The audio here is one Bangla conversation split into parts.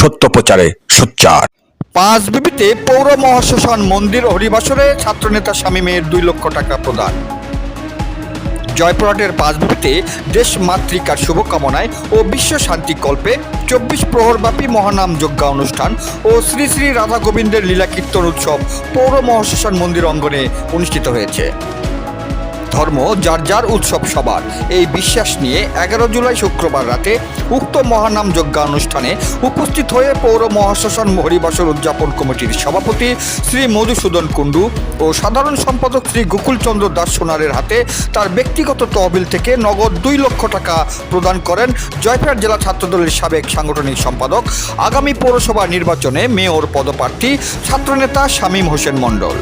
সত্য প্রচারে সোচ্চার। পাঁচ বিবিতে পৌর মহাশ্মশান মন্দির হরিবাসরে ছাত্রনেতা শামীমের দুই লক্ষ টাকা প্রদান। জয়পুরহাটের পাঁচবিবিতে দেশ মাতৃকার শুভকামনায় ও বিশ্ব শান্তি কল্পে চব্বিশ প্রহরব্যাপী মহানাম যজ্ঞা অনুষ্ঠান ও শ্রী শ্রী রাধা গোবিন্দের লীলা কীর্তন উৎসব পৌর মহাশ্মশান মন্দির অঙ্গনে অনুষ্ঠিত হয়েছে। ধর্ম, যার যার উৎসব সবার। এই বিশ্বাস নিয়ে এগারো জুলাই শুক্রবার রাতে উক্ত মহানাম যজ্ঞা অনুষ্ঠানে উপস্থিত হয়ে পৌর মহাশ্মশান হরিবাসর উদযাপন কমিটির সভাপতি শ্রী মধুসূদন কুণ্ডু ও সাধারণ সম্পাদক শ্রী গোকুলচন্দ্র দাস সোনারের হাতে তার ব্যক্তিগত তহবিল থেকে নগদ দুই লক্ষ টাকা প্রদান করেন জয়পুরহাট জেলা ছাত্রদলের সাবেক সাংগঠনিক সম্পাদক, আগামী পৌরসভা নির্বাচনে মেয়র পদপ্রার্থী, ছাত্রনেতা শামীম হোসেন মণ্ডল।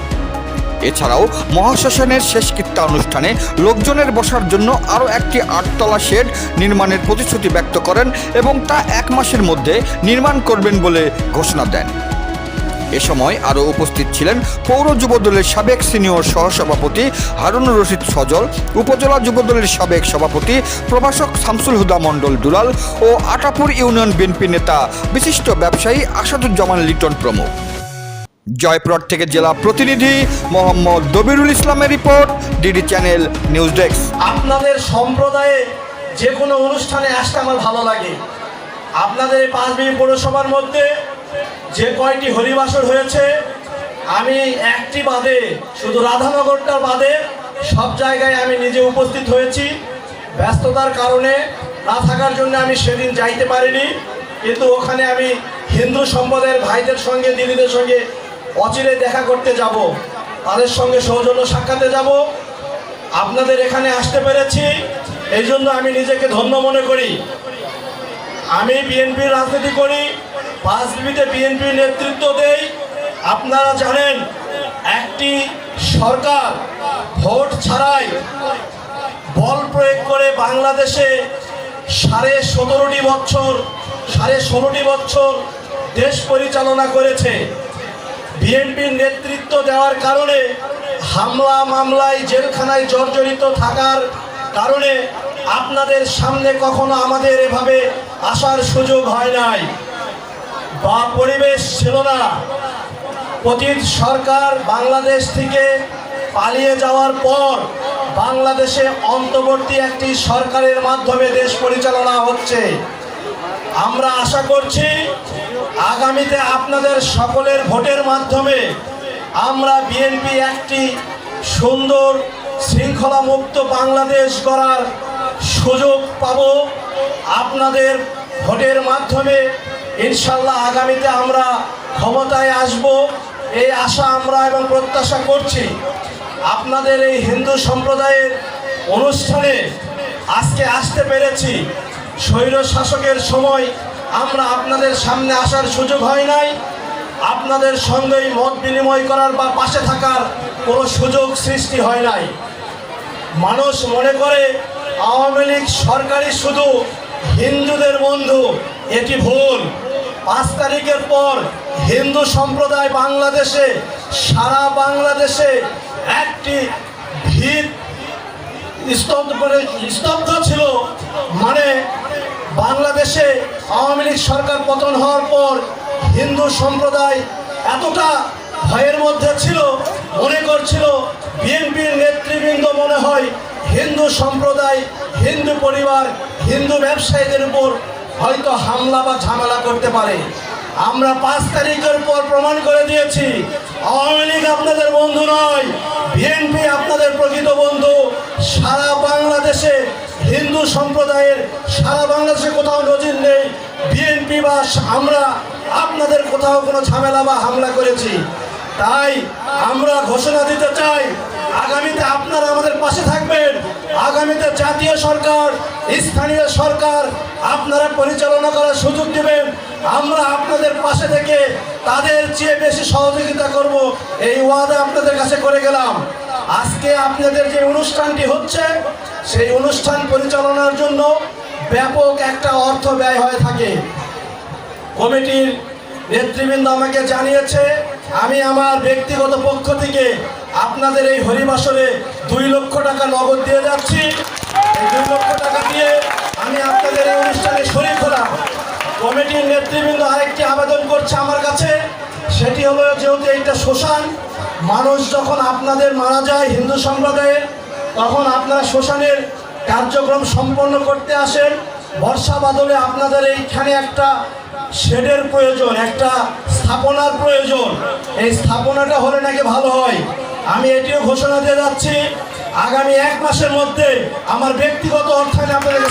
এছাড়াও মহাশ্মশানের শেষকৃত্যা অনুষ্ঠানে লোকজনের বসার জন্য আরও একটি আটতলা শেড নির্মাণের প্রতিশ্রুতি ব্যক্ত করেন এবং তা এক মাসের মধ্যে নির্মাণ করবেন বলে ঘোষণা দেন। এ সময় আরও উপস্থিত ছিলেন পৌর যুবদলের সাবেক সিনিয়র সহসভাপতি হারুনুর রশিদ সজল, উপজেলা যুবদলের সাবেক সভাপতি প্রভাষক শামসুল হুদা মণ্ডল দুলাল ও আটাপুর ইউনিয়ন বিএনপি নেতা বিশিষ্ট ব্যবসায়ী আসাদুজ্জামান লিটন প্রমুখ। জয়পুরহাট থেকে জেলা প্রতিনিধি মোহাম্মদ দবিরুল ইসলামের report, DD channel news desk. আপনাদের সম্প্রদায়ে যে কোনো অনুষ্ঠানে আসতে আমার ভালো লাগে। আপনাদের এই পাঁচবিবি পৌরসভার মধ্যে যে কয়টি হরিবাসর হয়েছে, আমি একটি বাদে, শুধু রাধানগরটার বাদে, সব জায়গায় আমি নিজে উপস্থিত হয়েছি। ব্যস্ততার কারণে না থাকার জন্য আমি সেদিন যাইতে পারিনি। কিন্তু ওখানে আমি হিন্দু সম্প্রদায়ের ভাইদের সঙ্গে, দিদিদের সঙ্গে অচিরে দেখা করতে যাব। তাদের সঙ্গে সৌজন্য সাক্ষাতে যাব। আপনাদের এখানে আসতে পেরেছি। এই জন্য আমি নিজেকে ধন্য মনে করি। আমি বিএনপির রাজনীতি করি। পাঁচ বিবিতে বিএনপির নেতৃত্ব দেই। আপনারা জানেন, একটি সরকার ভোট ছাড়াই বল প্রয়োগ করে বাংলাদেশে সাড়ে সতেরোটি বছর, সাড়ে ষোলোটি বছর দেশ পরিচালনা করেছে। বিএনপির নেতৃত্ব দেওয়ার কারণে হামলা, মামলায় জেলখানায় জর্জরিত থাকার কারণে আপনাদের সামনে কখনো আমাদের এভাবে আসার সুযোগ হয় নাই। বা পরিবেশ ছিল না। পতিত সরকার বাংলাদেশ থেকে পালিয়ে যাওয়ার পর বাংলাদেশে অন্তর্বর্তী একটি সরকারের মাধ্যমে দেশ পরিচালনা হচ্ছে। আমরা আশা করছি আগামীতে আপনাদের সকলের ভোটের মাধ্যমে আমরা বিএনপি একটি সুন্দর শৃঙ্খলা মুক্ত বাংলাদেশ করার সুযোগ পাব। আপনাদের ভোটের মাধ্যমে ইনশাল্লাহ আগামীতে আমরা ক্ষমতায় আসব। এই আশা আমরা এবং প্রত্যাশা করছি। আপনাদের এই হিন্দু সম্প্রদায়ের অনুষ্ঠানে আজকে আসতে পেরেছি। স্বৈর শাসকের সময় আমরা আপনাদের সামনে আসার সুযোগ হয় নাই। আপনাদের সঙ্গেই মত বিনিময় করার বা পাশে থাকার কোনো সুযোগ সৃষ্টি হয় নাই। মানুষ মনে করে আওয়ামী লীগ সরকারি শুধু হিন্দুদের বন্ধু, এটি ভুল। পাঁচ তারিখের পর হিন্দু সম্প্রদায় বাংলাদেশে, সারা বাংলাদেশে একটি ভিত স্তব্ধ ছিল। মানে বাংলাদেশে আওয়ামী লীগ সরকার পতন হওয়ার পর হিন্দু সম্প্রদায় এতটা ভয়ের মধ্যে ছিল, মনে করছিল বিএনপির নেতৃবৃন্দ মনে হয় হিন্দু সম্প্রদায়, হিন্দু পরিবার, হিন্দু ব্যবসায়ীদের উপর হয়তো হামলা বা ঝামেলা করতে পারে। আমরা পাঁচ তারিখের পর প্রমাণ করে দিয়েছি, আওয়ামী লীগ আপনাদের বন্ধু নয়, বিএনপি আপনাদের প্রকৃত বন্ধু। সারা বাংলাদেশে হিন্দু সম্প্রদায়ের সারা বাংলাদেশে কোথাও নজির নেই। বিএনপি বা আমরা, আপনাদের কোথাও কোনো ঝামেলা বা হামলা করেছি। তাই আমরা ঘোষণা দিতে চাই আগামীতে আপনারা আমাদের পাশে থাকবেন। আগামীতে জাতীয় সরকার, স্থানীয় সরকার আপনারা পরিচালনা করার সুযোগ দেবেন। আমরা আপনাদের পাশে থেকে তাদের চেয়ে বেশি সহযোগিতা করব। এই ওয়াদা আপনাদের কাছে করে গেলাম। আজকে আপনাদের যে অনুষ্ঠানটি হচ্ছে, সেই অনুষ্ঠান পরিচালনার জন্য ব্যাপক একটা অর্থ ব্যয় হয়ে থাকে। কমিটির নেতৃবৃন্দ আমাকে জানিয়েছে, আমি আমার ব্যক্তিগত পক্ষ থেকে আপনাদের এই হরিবাসরে দুই লক্ষ টাকা নগদ দিয়ে যাচ্ছি। দুই লক্ষ টাকা দিয়ে আমি আপনাদের এই অনুষ্ঠানে শরীর হলাম। কমিটির নেতৃবৃন্দ আরেকটি আবেদন করছে আমার কাছে। সেটি হলো, যেহেতু এইটা শ্মশান, মানুষ যখন আপনাদের মারা যায় হিন্দু সম্প্রদায়ের তখন আপনারা শ্মশানের কার্যক্রম সম্পন্ন করতে আসেন। বর্ষা বাদলে আপনাদের এইখানে একটা শেডের প্রয়োজন, একটা স্থাপনার প্রয়োজন। এই স্থাপনাটা হলে নাকি ভালো হয়। আমি এটিও ঘোষণা দিয়ে যাচ্ছি আগামী এক মাসের মধ্যে আমার ব্যক্তিগত অর্থায়নে দেবো